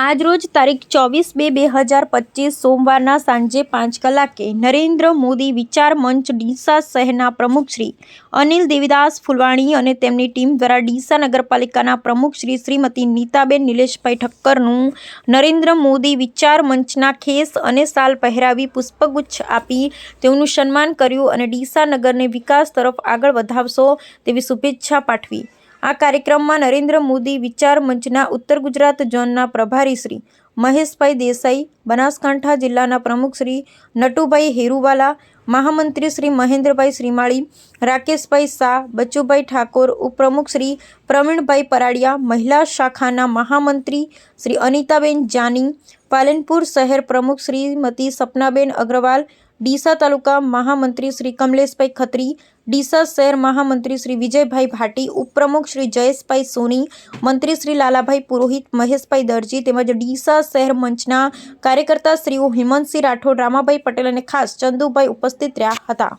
આજરોજ તારીખ ચોવીસ બે બે હજાર પચીસ સોમવારના સાંજે પાંચ કલાકે નરેન્દ્ર મોદી વિચાર મંચ ડીસા શહેરના પ્રમુખ શ્રી અનિલ દેવીદાસ ફુલવાણી અને તેમની ટીમ દ્વારા ડીસા નગરપાલિકાના પ્રમુખ શ્રી શ્રીમતી નીતાબેન નિલેશભાઈ ઠક્કરનું નરેન્દ્ર મોદી વિચાર મંચના ખેસ અને સાલ પહેરાવી પુષ્પગુચ્છ આપી તેઓનું સન્માન કર્યું અને ડીસા નગરને વિકાસ તરફ આગળ વધાવશો તેવી શુભેચ્છા પાઠવી. આ કાર્યક્રમમાં નરેન્દ્ર મોદી વિચાર મંચના ઉત્તર ગુજરાત ઝોનના પ્રભારી શ્રી મહેશભાઈ દેસાઈ, બનાસકાંઠા જિલ્લાના પ્રમુખ શ્રી નટુભાઈ હેરુવાલા, મહામંત્રી શ્રી મહેન્દ્રભાઈ શ્રીમાળી, રાકેશભાઈ શાહ, બચુભાઈ ઠાકોર, ઉપપ્રમુખ શ્રી પ્રવીણભાઈ પરાડિયા, મહિલા શાખાના મહામંત્રી શ્રી અનિતાબેન જાની, પાલનપુર શહેર પ્રમુખ શ્રીમતી સપનાબેન અગ્રવાલ ડીસા તાલુકા મહામંત્રી શ્રી કમલેશભાઈ ખત્રી, ડીસા શહેર મહામંત્રી શ્રી વિજયભાઈ ભાટી, ઉપપ્રમુખ શ્રી જયેશભાઈ સોની, મંત્રી શ્રી લાલાભાઈ પુરોહિત, મહેશભાઈ દરજી તેમજ ડીસા શહેર મંચના કાર્યકર્તા શ્રીઓ હેમંતસિંહ રાઠોડ, રામાભાઈ પટેલ અને ખાસ ચંદુભાઈ ઉપસ્થિત રહ્યા હતા.